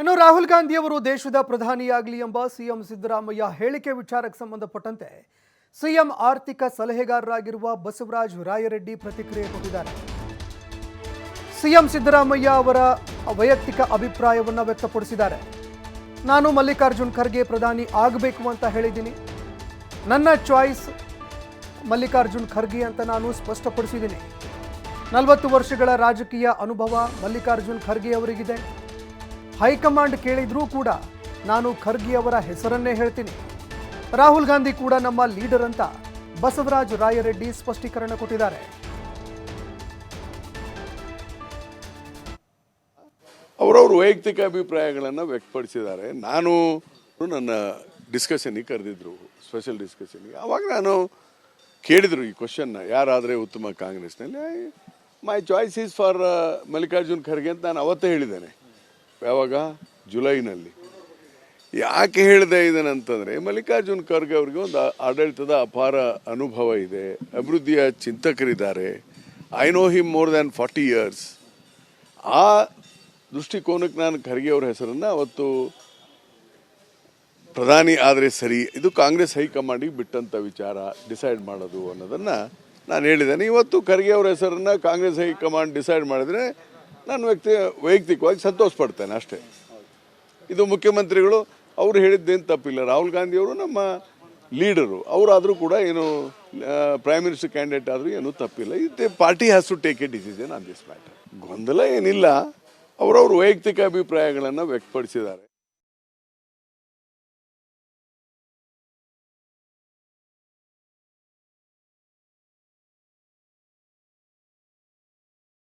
ಇನ್ನು ರಾಹುಲ್ ಗಾಂಧಿ ಅವರು ದೇಶದ ಪ್ರಧಾನಿಯಾಗಲಿ ಎಂಬ ಸಿಎಂ ಸಿದ್ದರಾಮಯ್ಯ ಹೇಳಿಕೆ ವಿಚಾರಕ್ಕೆ ಸಂಬಂಧಪಟ್ಟಂತೆ ಸಿಎಂ ಆರ್ಥಿಕ ಸಲಹೆಗಾರರಾಗಿರುವ ಬಸವರಾಜ ರಾಯರೆಡ್ಡಿ ಪ್ರತಿಕ್ರಿಯೆ ಕೊಟ್ಟಿದ್ದಾರೆ. ಸಿಎಂ ಸಿದ್ದರಾಮಯ್ಯ ಅವರ ವೈಯಕ್ತಿಕ ಅಭಿಪ್ರಾಯವನ್ನು ವ್ಯಕ್ತಪಡಿಸಿದ್ದಾರೆ. ನಾನು ಮಲ್ಲಿಕಾರ್ಜುನ್ ಖರ್ಗೆ ಪ್ರಧಾನಿ ಆಗಬೇಕು ಅಂತ ಹೇಳಿದ್ದೀನಿ. ನನ್ನ ಚಾಯ್ಸ್ ಮಲ್ಲಿಕಾರ್ಜುನ್ ಖರ್ಗೆ ಅಂತ ನಾನು ಸ್ಪಷ್ಟಪಡಿಸಿದ್ದೀನಿ. ನಲವತ್ತು ವರ್ಷಗಳ ರಾಜಕೀಯ ಅನುಭವ ಮಲ್ಲಿಕಾರ್ಜುನ್ ಖರ್ಗೆ ಅವರಿಗಿದೆ. ಹೈಕಮಾಂಡ್ ಕೇಳಿದ್ರೂ ಕೂಡ ನಾನು ಖರ್ಗಿ ಅವರ ಹೆಸರನ್ನೇ ಹೇಳ್ತೀನಿ. ರಾಹುಲ್ ಗಾಂಧಿ ಕೂಡ ನಮ್ಮ ಲೀಡರ್ ಅಂತ ಬಸವರಾಜ ರಾಯರೆಡ್ಡಿ ಸ್ಪಷ್ಟೀಕರಣ ಕೊಟ್ಟಿದ್ದಾರೆ. ಅವರವ್ರ ವೈಯಕ್ತಿಕ ಅಭಿಪ್ರಾಯಗಳನ್ನು ವ್ಯಕ್ತಪಡಿಸಿದ್ದಾರೆ. ನಾನು ನನ್ನ ಡಿಸ್ಕಷನ್ಗೆ ಕರೆದಿದ್ರು ಸ್ಪೆಷಲ್ ಡಿಸ್ಕಷನ್ಗೆ ಆವಾಗ ನಾನು ಕೇಳಿದರು ಈ ಕ್ವಶನ್ನ ಯಾರಾದರೆ ಉತ್ತಮ ಕಾಂಗ್ರೆಸ್ನಲ್ಲಿ my choice is for Mallikarjun Kharge ಅಂತ ನಾನು ಅವತ್ತೇ ಹೇಳಿದ್ದೇನೆ. ಯಾವಾಗ? ಜುಲೈನಲ್ಲಿ. ಯಾಕೆ ಹೇಳಿದೆ ಇದನ್ನಂತಂದರೆ, ಮಲ್ಲಿಕಾರ್ಜುನ್ ಖರ್ಗೆ ಅವರಿಗೆ ಒಂದು ಆಡಳಿತದ ಅಪಾರ ಅನುಭವ ಇದೆ. ಅಭಿವೃದ್ಧಿಯ ಚಿಂತಕರಿದ್ದಾರೆ. I know him more than forty years ಆ ದೃಷ್ಟಿಕೋನಕ್ಕೆ ನಾನು ಖರ್ಗೆ ಅವರ ಹೆಸರನ್ನು ಅವತ್ತು ಪ್ರಧಾನಿ ಆದರೆ ಸರಿ, ಇದು ಕಾಂಗ್ರೆಸ್ ಹೈಕಮಾಂಡಿಗೆ ಬಿಟ್ಟಂಥ ವಿಚಾರ, ಡಿಸೈಡ್ ಮಾಡೋದು ಅನ್ನೋದನ್ನು ನಾನು ಹೇಳಿದ್ದೇನೆ. ಇವತ್ತು ಖರ್ಗೆ ಅವರ ಹೆಸರನ್ನು ಕಾಂಗ್ರೆಸ್ ಹೈಕಮಾಂಡ್ ಡಿಸೈಡ್ ಮಾಡಿದರೆ ನಾನು ವ್ಯಕ್ತಿ, ವೈಯಕ್ತಿಕವಾಗಿ ಸಂತೋಷ ಪಡ್ತೇನೆ ಅಷ್ಟೇ. ಇದು ಮುಖ್ಯಮಂತ್ರಿಗಳು, ಅವರು ಹೇಳಿದ್ದೇನು ತಪ್ಪಿಲ್ಲ. ರಾಹುಲ್ ಗಾಂಧಿಯವರು ನಮ್ಮ ಲೀಡರು. ಅವರಾದರೂ ಕೂಡ ಏನು ಪ್ರೈಮ್ ಮಿನಿಸ್ಟರ್ ಕ್ಯಾಂಡಿಡೇಟ್ ಆದರೂ ಏನೂ ತಪ್ಪಿಲ್ಲ. ಇದು party has to take a decision on this matter ಗೊಂದಲ ಏನಿಲ್ಲ. ಅವರವ್ರ ವೈಯಕ್ತಿಕ ಅಭಿಪ್ರಾಯಗಳನ್ನು ವ್ಯಕ್ತಪಡಿಸಿದ್ದಾರೆ.